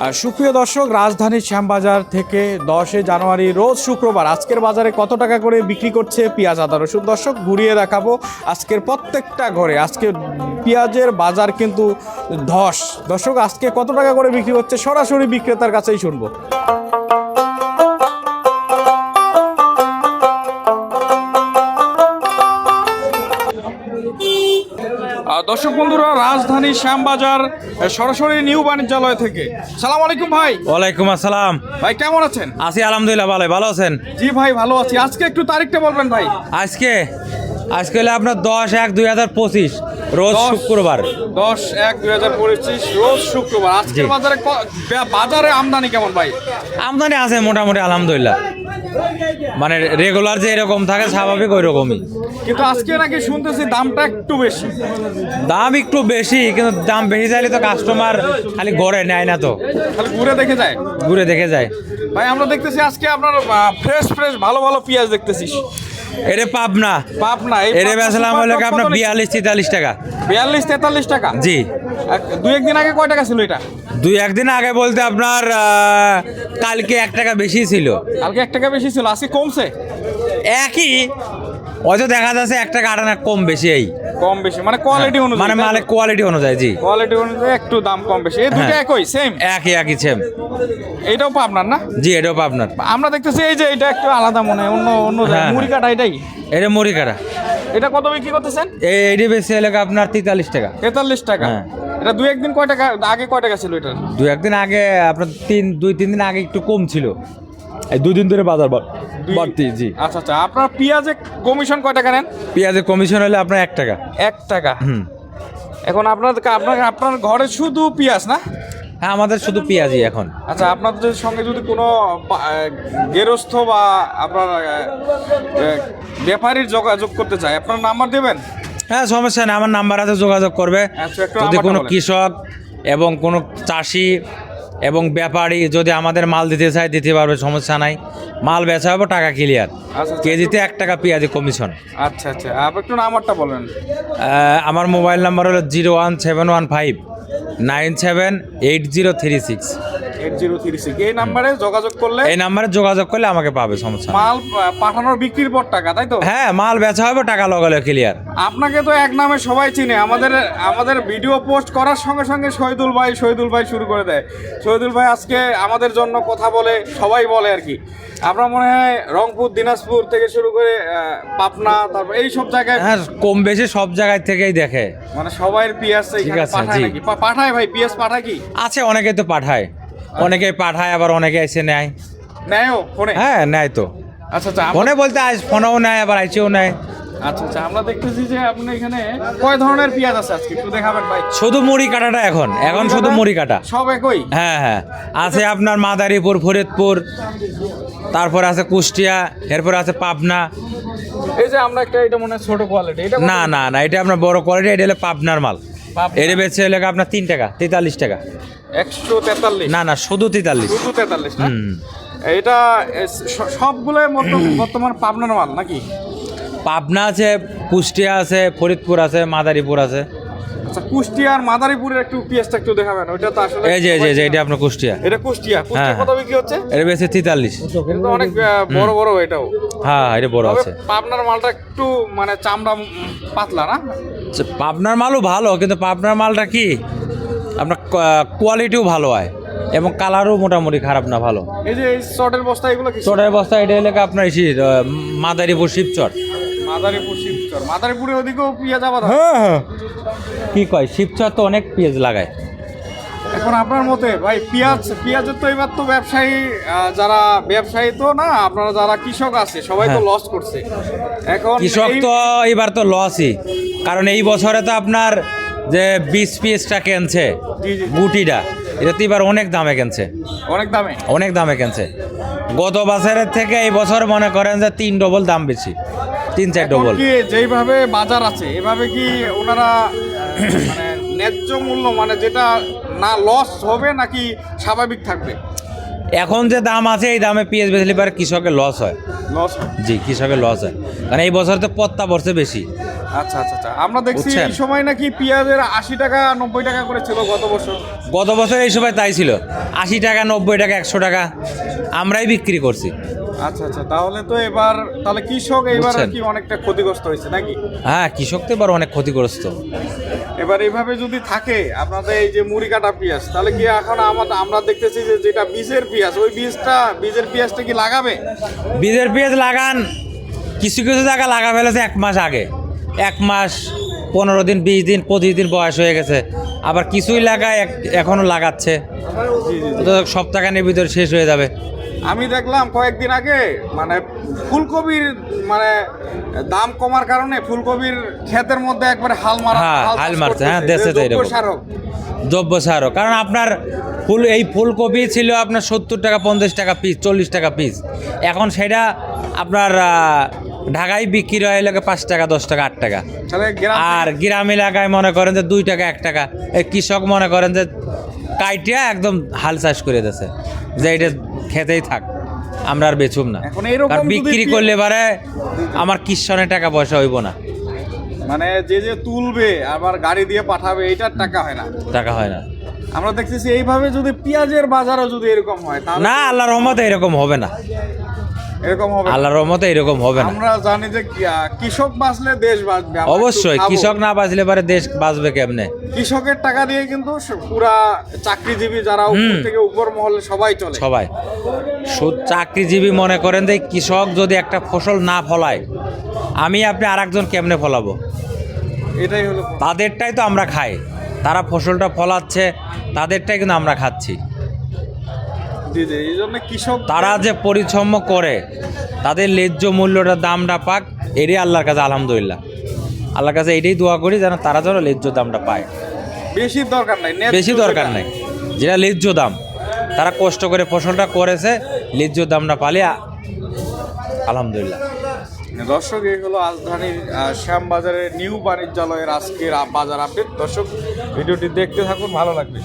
সুপ্রিয় দর্শক রাজধানীর শ্যামবাজার থেকে দশই জানুয়ারি, রোজ শুক্রবার, আজকের বাজারে কত টাকা করে বিক্রি করছে পেঁয়াজ, আদা, রসুন? দর্শক, ঘুরিয়ে দেখাবো আজকের প্রত্যেকটা ঘরে। আজকে পেঁয়াজের বাজার কিন্তু ধস। দর্শক, আজকে কত টাকা করে বিক্রি হচ্ছে সরাসরি বিক্রেতার কাছেই শুনব। দর্শক বন্ধুরা রাজধানী শ্যামবাজার সরাসরি নিউ বাণিজ্যালয় থেকে। সালাম আলাইকুম ভাই। ওয়ালাইকুম আসসালাম। ভাই কেমন আছেন? আছি আলহামদুলিল্লাহ ভালো ভালো আছেন? জি ভাই ভালো আছি। আজকে একটু তারিখটা বলবেন ভাই। আজকে? আজকে হলো আপনার দশ এক দুই হাজার পঁচিশ রোজ শুক্রবার। দশ এক দুই হাজার পঁচিশ রোজ শুক্রবার। আজকে বাজারে বাজারে আমদানি কেমন ভাই? আমদানি আছে মোটামুটি আলহামদুলিল্লাহ। মানে রেগুলার যে এরকম থাকে স্বাভাবিক ওই রকমই কিন্তু আজকে নাকি শুনতেছি দামটা একটু বেশি। দাম একটু বেশি কিন্তু দাম বেশি চাইলে তো কাস্টমার খালি গড়ে নেয় না তো। খালি ঘুরে দেখে যায়? ঘুরে দেখে যায়। ভাই আমরা দেখতেছি আজকে আপনার ফ্রেশ ফ্রেশ ভালো ভালো পেঁয়াজ দেখতেছি এরে পাবনা। পাবনা এরে বেচলাম হলো আপনার বিয়াল্লিশ তেতাল্লিশ টাকা। বিয়াল্লিশ তেতাল্লিশ টাকা? জি। এক- দুই একদিন আগে কয় টাকা ছিল এটা? দুই একদিন আগে বলতে আপনার কালকে এক টাকা বেশি ছিল। কালকে এক টাকা বেশি ছিল আজকে কমছে? একই হয়তো দেখা যাচ্ছে এক টাকা আটানা কম বেশি এই। কম বেশি মানে কোয়ালিটি অনুযায়ী মানে মালের কোয়ালিটি অনুযায়ী জি। কোয়ালিটি অনুযায়ী একটু দাম কম বেশি। এই দুটো হ্যাঁ। একই সেম একই একই সেম এটাও পাবনার না? জি এটাও আপনার। আমরা দেখতেছি এই যে এটা একটু আলাদা মনে হয়, অন্য অন্য। হ্যাঁ। মুড়ি কাটা এটাই। এটা মুড়ি কাটা। এটা কত বিক্রি করতেছেন? এই এটি বেশি এলাকা আপনার তেতাল্লিশ টাকা। তেতাল্লিশ টাকা। হ্যাঁ। এটা দুই একদিন কয় টাকা আগে কয় টাকা ছিল এটা দু একদিন আগে আপনার তিন দুই তিন দিন আগে একটু কম ছিল। এই দুই দিন ধরে বাজার বাড়তি জি। আচ্ছা আচ্ছা আপনার পেঁয়াজে কমিশন কয় টাকা নেন? পেঁয়াজের কমিশন হলে আপনার এক টাকা। এক টাকা? হুম। এখন আপনার আপনার আপনার ঘরে শুধু পেঁয়াজ না? হ্যাঁ আমাদের শুধু পেঁয়াজই এখন। আচ্ছা আপনাদের সঙ্গে যদি কোনো গেরস্থ বা আপনার ব্যাপারীর যোগাযোগ করতে চায় আপনার নাম্বার দেবেন? হ্যাঁ সমস্যা নেই আমার নাম্বার আছে যোগাযোগ করবে। আচ্ছা, যদি কোনো কৃষক এবং কোনো চাষি এবং ব্যাপারী যদি আমাদের মাল দিতে চায় দিতে পারবে সমস্যা নাই। মাল বেচা হবে টাকা ক্লিয়ার আচ্ছা। কেজিতে এক টাকা পেঁয়াজি কমিশন আচ্ছা আচ্ছা। আপনি একটু নাম্বারটা বলেন। আহ, আমার মোবাইল নাম্বার হলো zero one seven one five nine seven eight zero three six. Eight zero three six এই নাম্বারে যোগাযোগ করলে এই নাম্বারে যোগাযোগ করলে আমাকে পাবে সমস্যা নেই। মাল আহ, পাঠানোর বিক্রির পর টাকা তাই তো? হ্যাঁ মাল বেচা হবে টাকা লগালে ক্লিয়ার আপনাকে তো এক নামে সবাই চিনে। আমাদের আমাদের ভিডিও পোস্ট করার সঙ্গে সঙ্গে শহীদুল ভাই শহীদুল ভাই শুরু করে দেয়। শহীদুল ভাই আজকে আমাদের জন্য কথা বলে সবাই বলে আর কি। আমরা মনে হয় রংপুর দিনাজপুর থেকে শুরু করে আহ, পাবনা তারপর এই সব জায়গায় হ্যাঁ কম বেশি সব জায়গায় থেকেই দেখে। মানে সবাই আছে, পাঠায় জি। নাকি? পা- পাঠায় ভাই পিয়াজ পাঠায় কি? আছে অনেকে তো পাঠায়। অনেকে পাঠায় আবার অনেকে এসে নেয়। নেয়ও? ফোনে? হ্যাঁ নেয় তো। আচ্ছা আচ্ছা ফোনে বলতে আজ ফোনেও নেয় আবার আইসেও নেয়। আচ্ছা আচ্ছা আমরা দেখতেছি যে আপনি এখানে কয় ধরনের পেঁয়াজ আছে আজকে? একটু দেখাবেন ভাই। শুধু মুড়ি কাটাটা এখন। এখন শুধু মুড়ি কাটা? সব একই? হ্যাঁ হ্যাঁ। আছে আপনার মাদারীপুর ফরিদপুর তারপর আছে কুষ্টিয়া এরপর আছে পাবনা। এই যে আমরা একটা এটা মনে হয় ছোট কোয়ালিটি এটা না না না এটা আপনার বড় কোয়ালিটি এটা হলো পাবনার মাল। এর বেচে এলাকা আপনার তিন টাকা তেতাল্লিশ টাকা। একশো তেতাল্লিশ। না না শুধু তেতাল্লিশ। শুধু তেতাল্লিশ এটা সবগুলোই বর্তমান পাবনার মাল নাকি? পাবনা আছে কুষ্টিয়া আছে ফরিদপুর আছে মাদারীপুর আছে। আচ্ছা কুষ্টিয়া আর মাদারীপুরের একটু পেঁয়াজটা একটু দেখাবেন ওইটা তো আসলে এই যে এই যে এটা আপনার কুষ্টিয়া। এটা কুষ্টিয়া। কুষ্টিয়া হ্যাঁ, কত বিক্রি হচ্ছে? এর বেচে তেতাল্লিশ। এটা অনেক বড় বড় এটাও। হ্যাঁ এটা বড় আছে। পাবনার মালটা একটু মানে চামড়া পাতলা না? পাবনার মালও ভালো কিন্তু পাবনার মালটা কি? আপনার কোয়ালিটিও ভালো হয় এবং কালারও মোটামুটি খারাপ না ভালো। এই যে চটের বস্তা এগুলো চটের বস্তা এটা এলাকা আপনার এসে মাদারীপুর শিবচর। মাদারীপুর শিবচর। মাদারীপুরে ওদিকেও পেঁয়াজ আবাদ হয়। হ্যাঁ হ্যাঁ। কি কয় শিবচর তো অনেক পেঁয়াজ লাগায়। এখন আপনার মতে ভাই পেঁয়াজ পেঁয়াজের তো এবার তো ব্যবসায়ী যারা ব্যবসায়ী তো না আপনারা যারা কৃষক আছে সবাই তো হ্যাঁ। লস করছে। এখন কৃষক তো এবার তো লসই কারণ এই বছরে তো আপনার যে বিশ পিসটা কেনছে। গুটিটা এটা তো এবার অনেক দামে কেনছে। অনেক দামে। অনেক দামে কেনছে। গত বছরের থেকে এই বছর মনে করেন যে তিন ডবল দাম বেশি তিন চার ডবল যেইভাবে বাজার আছে এভাবে কি ওনারা মানে ন্যায্য মূল্য মানে যেটা না লস হবে নাকি স্বাভাবিক থাকবে? এখন যে দাম আছে এই দামে পেঁয়াজ বেচলে পারে কৃষকের লস হয়। লস জি কৃষকের লস হয়। কারণ এই বছর তো পত্তা পড়ছে বেশি। আচ্ছা আচ্ছা আচ্ছা। আমরা দেখছি? এই সময় নাকি পেঁয়াজের আশি টাকা নব্বই টাকা করে ছিল গত বছর। গত বছর এই সময় তাই ছিল। আশি টাকা নব্বই টাকা একশো টাকা। আমরাই বিক্রি করছি। আচ্ছা আচ্ছা। তাহলে তো এবার তাহলে কৃষক এবার? কি অনেকটা ক্ষতিগ্রস্ত হয়েছে নাকি? হ্যাঁ কৃষক তো এবার অনেক ক্ষতিগ্রস্ত। এবার এইভাবে যদি থাকে আপনাদের এই যে মুড়ি কাটা পেঁয়াজ তাহলে কি এখন আমাদের আমরা দেখতেছি যে যেটা বীজের পেঁয়াজ ওই বীজটা বীজের পেঁয়াজটা কি লাগাবে? বীজের পেঁয়াজ লাগান। কিছু কিছু জায়গা লাগা ফেলেছে এক মাস আগে। এক মাস পনেরো দিন বিশ দিন পঁচিশ দিন বয়স হয়ে গেছে। আবার কিছুই লাগায় এক- এখনও লাগাচ্ছে। সপ্তাহখানের ভিতরে শেষ হয়ে যাবে। আমি দেখলাম কয়েকদিন আগে মানে ফুলকপির মানে দাম কমার কারণে ফুলকপির ক্ষেতের মধ্যে একবারে হাল মারা হ্যাঁ, হাল মারছে, হ্যাঁ, দেশে। সার দ্রব্য সারও। কারণ আপনার ফুল এই ফুলকপি ছিল আপনার সত্তর টাকা পঞ্চাশ টাকা পিস চল্লিশ টাকা পিস এখন সেটা আপনার ঢাকায় বিক্রি হয় লাগে পাঁচ টাকা দশ টাকা আট টাকা। আর গ্রাম এলাকায় মনে করেন যে দুই টাকা এক টাকা। এই কৃষক মনে করেন যে কাইটিয়া একদম হাল চাষ করে দিয়েছে। যে এটা খেতেই থাক আমরা আর বেচুম না। এখন এরকম কারণ বিক্রি করলে পারে আমার কিষণে টাকা পয়সা হইব না। মানে যে যে তুলবে আবার গাড়ি দিয়ে পাঠাবে এটার টাকা হয় না। টাকা হয় না। আমরা দেখতেছি এইভাবে যদি পেঁয়াজের বাজারও যদি এরকম হয় না আল্লাহর রহমতে এরকম হবে না। এরকম হবে আল্লাহর রহমতে এরকম হবে না। আমরা জানি যে কৃষক বাঁচলে দেশ বাঁচবে অবশ্যই কৃষক না বাঁচলে পারে দেশ বাঁচবে কেমনে? কৃষকের টাকা দিয়ে কিন্তু পুরা চাকরিজীবী যারা উপর থেকে উপর মহলে সবাই চলে। সবাই। চাকরিজীবী মনে করেন যে কৃষক যদি একটা ফসল না ফলায় আমি আপনি আর একজন কেমনে ফলাবো? এটাই হলো তাদেরটাই তো আমরা খাই। তারা ফসলটা ফলাচ্ছে তাদেরটাই কিন্তু আমরা খাচ্ছি জি জি এই জন্য কৃষক তারা যে পরিশ্রম করে তাদের ন্যায্য মূল্যটা দামটা পাক এটাই আল্লাহর কাছে আলহামদুলিল্লাহ। আল্লাহর কাছে এটাই দোয়া করি যেন তারা যেন ন্যায্য দামটা পায়। বেশি দরকার নাই বেশি দরকার। নেই। যেটা ন্যায্য দাম তারা কষ্ট করে ফসলটা করেছে ন্যায্য দামটা পালে আলহামদুলিল্লাহ। দর্শক এই হলো রাজধানীর শ্যামবাজারের নিউ বাণিজ্যালয়ের আজকের বাজার আপডেট দর্শক ভিডিওটি দেখতে থাকুন ভালো লাগবে।